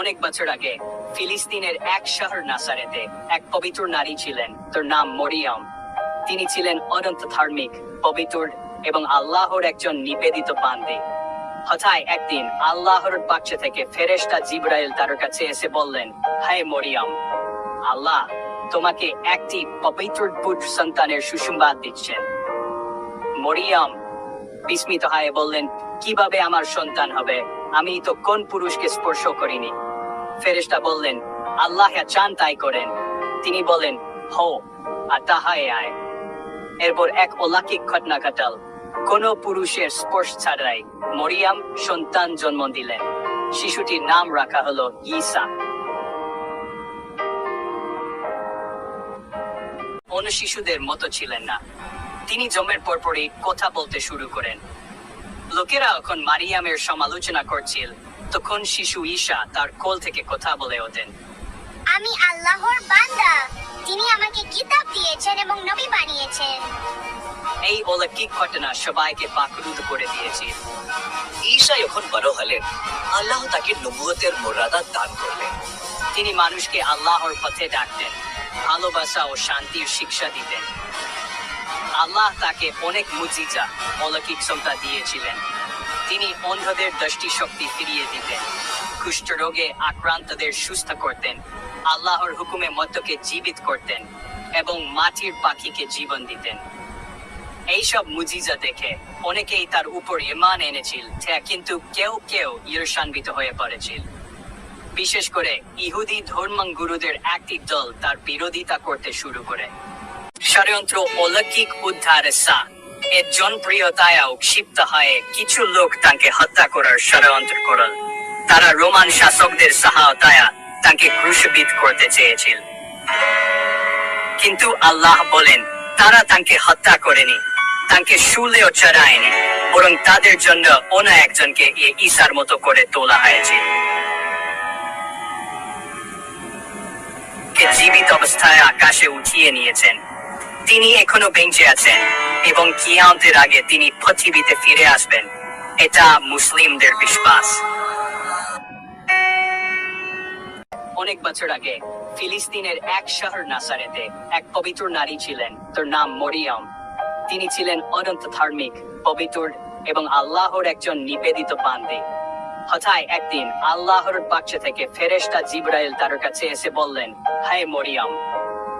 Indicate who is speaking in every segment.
Speaker 1: অনেক বছর আগে ফিলিস্তিনের এক শহর নাসারেতে এক পবিত্র নারী ছিলেন। তার নাম মরিয়ম। তিনি ছিলেন অনন্ত ধার্মিক, পবিত্র এবং আল্লাহর একজন নিবেদিত বান্দি। হঠাৎ একদিন আল্লাহর পক্ষ থেকে ফেরেশতা জিব্রাইল তার কাছে এসে বললেন হায় মরিয়ম, আল্লাহ তোমাকে একটি পবিত্র পুত্র সন্তানের সুসংবাদ দিচ্ছেন। মরিয়ম বিস্মিত হয়ে বললেন, কীভাবে আমার সন্তান হবে? আমি তো কোন পুরুষকে স্পর্শ করিনি। ফেরেশতা বললেন, আল্লাহ চান তাই করেন। তিনি বলেন, হো, আর তাহাই আয়। এরপর এক অলৌকিক ঘটনা ঘটাল কোন পুরুষের স্পর্শ ছাড়াই মরিয়াম সন্তান জন্ম দিলেন। শিশুটির নাম রাখা হলো ঈসা। অন্য শিশুদের মতো ছিলেন না। তিনি জন্মের পরপরই কথা বলতে শুরু করেন। লোকেরা এখন মারিয়ামের সমালোচনা করছিল। তখন শিশু ঈশা তার কোল থেকে কথা বলে ওঠেন।
Speaker 2: আমি আল্লাহর বান্দা তিনি আমাকে কিতাব দিয়েছেন এবং নবী বানিয়েছেন।
Speaker 1: এই অলৌকিক ঘটনা সবাইকে পাকরুদ করে দিয়েছে।
Speaker 3: ঈশা যখন বড় হলেন। আল্লাহ তাকে নবুয়তের মর্যাদা দান করলেন।
Speaker 1: তিনি মানুষকে আল্লাহর পথে ডাকতেন ভালোবাসা ও শান্তির শিক্ষা দিতেন। আল্লাহ তাকে অনেক মুজিজা অলৌকিক ক্ষমতা দিয়েছিলেন। তিনি অন্ধদের দৃষ্টি শক্তি ফিরিয়ে দিতেন। কুষ্ঠরোগে আক্রান্তদের সুস্থ করতেন। আল্লাহর হুকুমে মতকে জীবিত করতেন এবং মাটির পাখিকে জীবন দিতেন। এইসব মুজিজা দেখে অনেকেই তার উপর ইমান এনেছিল, কিন্তু কেউ কেউ ঈর্ষান্বিত হয়ে পড়েছিল। বিশেষ করে ইহুদি ধর্মাঙ্গুরুদের একটি দল তার বিরোধিতা করতে শুরু করে। ষড়যন্ত্র অলৌকিক উদ্ধারে সা এর জনপ্রিয়তায় ক্ষিপ্ত হয়ে কিছু লোক তাকে হত্যা করার ষড়যন্ত্র করল। তারা রোমান শাসকদের সহায়তায় তাকে ক্রুশবিদ করতে চেয়েছিল। কিন্তু আল্লাহ বলেন, তারা তাকে হত্যা করেনি, তাকে শুলেও চড়ায়নি, বরং তাদের জন্য অন্য একজনকে ঈশার মতো করে তোলা হয়েছে। জীবিত অবস্থায় আকাশে উঠিয়ে নিয়েছেন। তিনি এখনও বেঁচে আছেন এবং কিয়ামতের আগে তিনি পৃথিবীতে ফিরে আসবেন। এটা মুসলিমদের বিশ্বাস। অনেক বছর আগে ফিলিস্তিনের এক শহর নাসারেতে এক পবিত্র নারী ছিলেন, তার নাম মরিয়ম। তিনি ছিলেন অনন্ত ধার্মিক, পবিত্র এবং আল্লাহর একজন নিবেদিত বান্দি। হঠাৎ একদিন আল্লাহর পক্ষ থেকে ফেরেশতা জিব্রাইল তার কাছে এসে বললেন, হায় মরিয়ম,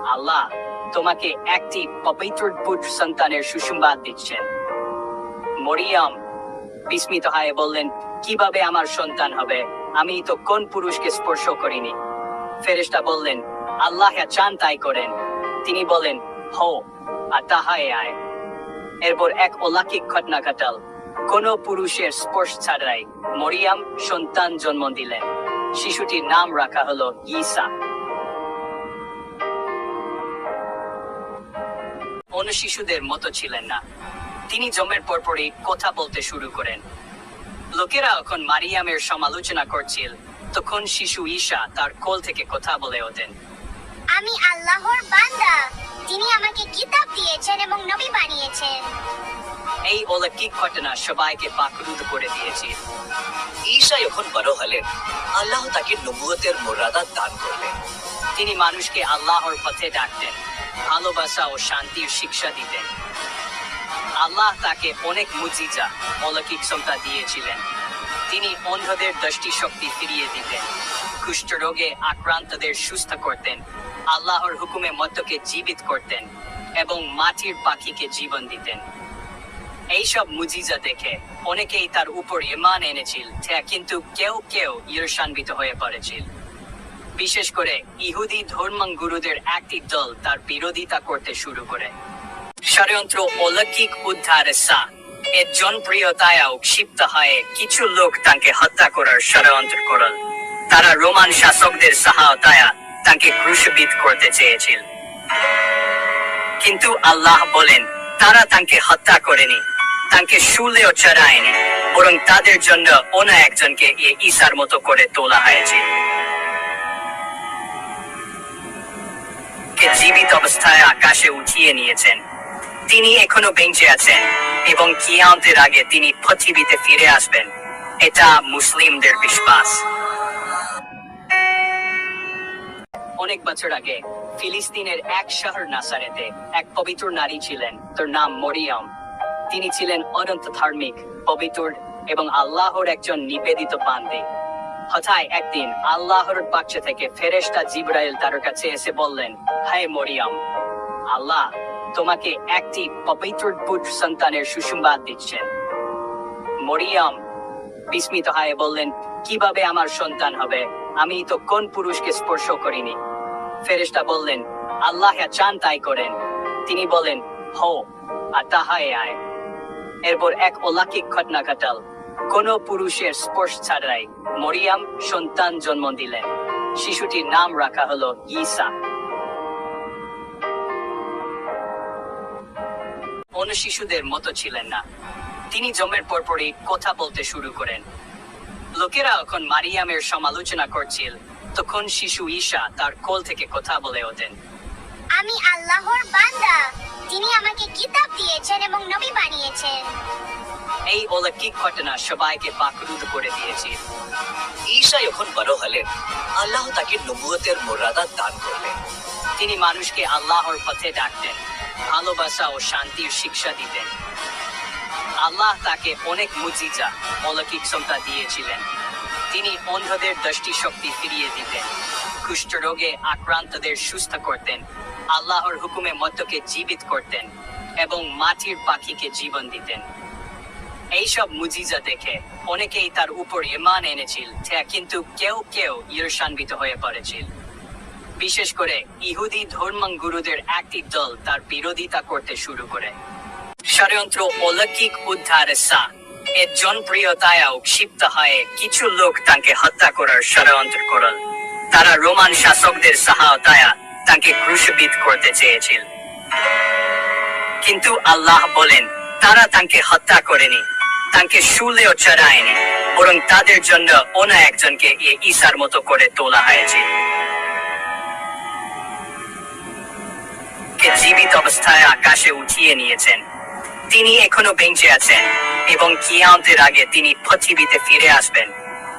Speaker 1: আল্লাহ তোমাকে একটি পবিত্র পুত্র সন্তানের সুসংবাদ দিচ্ছেন মরিয়ম বিস্মিত হয়ে বললেন, কীভাবে আমার সন্তান হবে? আমি তো কোন পুরুষকে স্পর্শ করিনি। ফেরেশতা বললেন, আল্লাহ চান তাই করেন। তিনি বলেন, হো, আর তাহাই আয়। এরপর এক অলৌকিক ঘটনা ঘটাল কোন পুরুষের স্পর্শ ছাড়াই মরিয়াম সন্তান জন্ম দিলেন। শিশুটির নাম রাখা হলো ঈসা। অন্য শিশুদের মতো ছিলেন না। তিনি জন্মের পরপরই কথা বলতে শুরু করেন। লোকেরা এখন মারিয়ামের সমালোচনা করছিল তখন শিশু ঈশা তার কোল থেকে কথা বলে ওঠেন।
Speaker 2: আমি আল্লাহর বান্দা তিনি আমাকে কিতাব দিয়েছেন এবং নবী বানিয়েছেন।
Speaker 1: এই অলৌকিক ঘটনা সবাইকে পাকরুদ করে দিয়েছে।
Speaker 3: ঈশা যখন বড় হলেন আল্লাহ তাকে নবুয়তের মর্যাদা দান করলেন।
Speaker 1: তিনি মানুষকে আল্লাহর পথে ডাকতেন, ভালোবাসা ও শান্তির শিক্ষা দিতেন। আল্লাহ তাকে অনেক মুজিজা অলৌকিক ক্ষমতা দিয়েছিলেন। তিনি অন্ধদের দৃষ্টি শক্তি ফিরিয়ে দিতেন, কুষ্ঠরোগে আক্রান্তদের সুস্থ করতেন, আল্লাহর হুকুমে মতকে জীবিত করতেন এবং মাটির পাখিকে জীবন দিতেন। এইসব মুজিজা দেখে অনেকেই তার উপর ইমান এনেছিল, কিন্তু কেউ কেউ ঈর্ষান্বিত হয়ে পড়েছিল। বিশেষ করে ইহুদি ধর্মাঙ্গুরুদের একটি দল তার বিরোধিতা করতে শুরু করে। ষড়যন্ত্র অলৌকিক উদ্ধারে সা। এর জনপ্রিয়তায় ক্ষিপ্ত হয়ে কিছু লোক তাকে হত্যা করার ষড়যন্ত্র করল। তারা রোমান শাসকদের সহায়তায় তাকে ক্রুশবিদ করতে চেয়েছিল। কিন্তু আল্লাহ বলেন, তারা তাকে হত্যা করেনি, তাকে শুলেও চড়ায়নি, বরং তাদের জন্য অন্য একজনকে ঈশার মতো করে তোলা হয়েছে। কে জীবিত অবস্থায় আকাশে উঠিয়ে নিয়েছেন। তিনি এখনও বেঁচে আছেন এবং কিয়ামতের আগে তিনি পৃথিবীতে ফিরে আসবেন। এটা মুসলিমদের বিশ্বাস। অনেক বছর আগে ফিলিস্তিনের এক শহর নাসারেতে এক পবিত্র নারী ছিলেন, তার নাম মরিয়ম। তিনি ছিলেন অনন্ত ধার্মিক, পবিত্র এবং আল্লাহর একজন নিবেদিত বান্দি। হঠাৎ একদিন আল্লাহর থেকে ফেরেশতা জিব্রাইল তার কাছে এসে বললেন, হায় মরিয়ম, আল্লাহ তোমাকে একটি পবিত্র পুত্র সন্তানের সুসংবাদ দিচ্ছেন। মরিয়ম বিস্মিত হয়ে বললেন, কীভাবে আমার সন্তান হবে? আমি তো কোন পুরুষকে স্পর্শ করিনি। ফেরেশতা বললেন, আল্লাহ চান তাই করেন। তিনি বলেন হো আর তাহাই আয়। এরপর এক অলৌকিক ঘটনা ঘটাল। কোন পুরুষের স্পর্শ ছাড়াই মরিয়াম সন্তান জন্ম দিলেন। শিশুটির নাম রাখা হলো ঈসা। অন্য শিশুদের মতো ছিলেন না। তিনি জন্মের পরপরই কথা বলতে শুরু করেন। লোকেরা এখন মারিয়ামের সমালোচনা করছিল, তখন শিশু ঈশা তার কোল থেকে কথা বলে ওঠেন।
Speaker 2: আমি আল্লাহর বান্দা তিনি আমাকে কিতাব দিয়েছেন এবং নবী বানিয়েছেন।
Speaker 1: এই অলৌকিক ঘটনা সবাইকে পাকরুদ্ধ করে দিয়েছিল
Speaker 3: ঈশা যখন বড় হলেন। আল্লাহ তাকে নবুয়তের মর্যাদা দান করলেন।
Speaker 1: তিনি মানুষকে আল্লাহর পথে ডাকতেন, ভালোবাসা ও শান্তির শিক্ষা দিতেন। আল্লাহ তাকে অনেক মুজিজা অলৌকিক ক্ষমতা দিয়েছিলেন। তিনি অন্ধদের দৃষ্টি শক্তি ফিরিয়ে দিতেন, কুষ্ঠরোগে আক্রান্তদের সুস্থ করতেন, আল্লাহর হুকুমে মতকে জীবিত করতেন এবং মাটির পাখিকে জীবন দিতেন। এইসব মুজিজা দেখে অনেকেই তার উপর ইমান এনেছিল, কিন্তু কেউ কেউ ঈর্ষান্বিত হয়ে পড়েছিল। বিশেষ করে ইহুদি ধর্মাঙ্গুরুদের একটি দল তার বিরোধিতা করতে শুরু করে। ষড়যন্ত্র অলৌকিক উদ্ধারে সা। এর জনপ্রিয়তায় ক্ষিপ্ত হয়ে কিছু লোক তাকে হত্যা করার ষড়যন্ত্র করল। তারা রোমান শাসকদের সহায়তায় তাকে ক্রুশবিদ করতে চেয়েছিল। কিন্তু আল্লাহ বলেন, তারা তাকে হত্যা করেনি। তাকে শুলেও চড়ায়নি, বরং তাদের জন্য ওনা একজনকে ঈশার মতো করে তোলা হয়েছে। জীবিত অবস্থায় আকাশে উঠিয়ে নিয়েছেন। তিনি এখনও বেঞ্চে আছেন, এবং কিয়ামতের আগে তিনি পৃথিবীতে ফিরে আসবেন।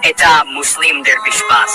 Speaker 1: এটা মুসলিমদের বিশ্বাস।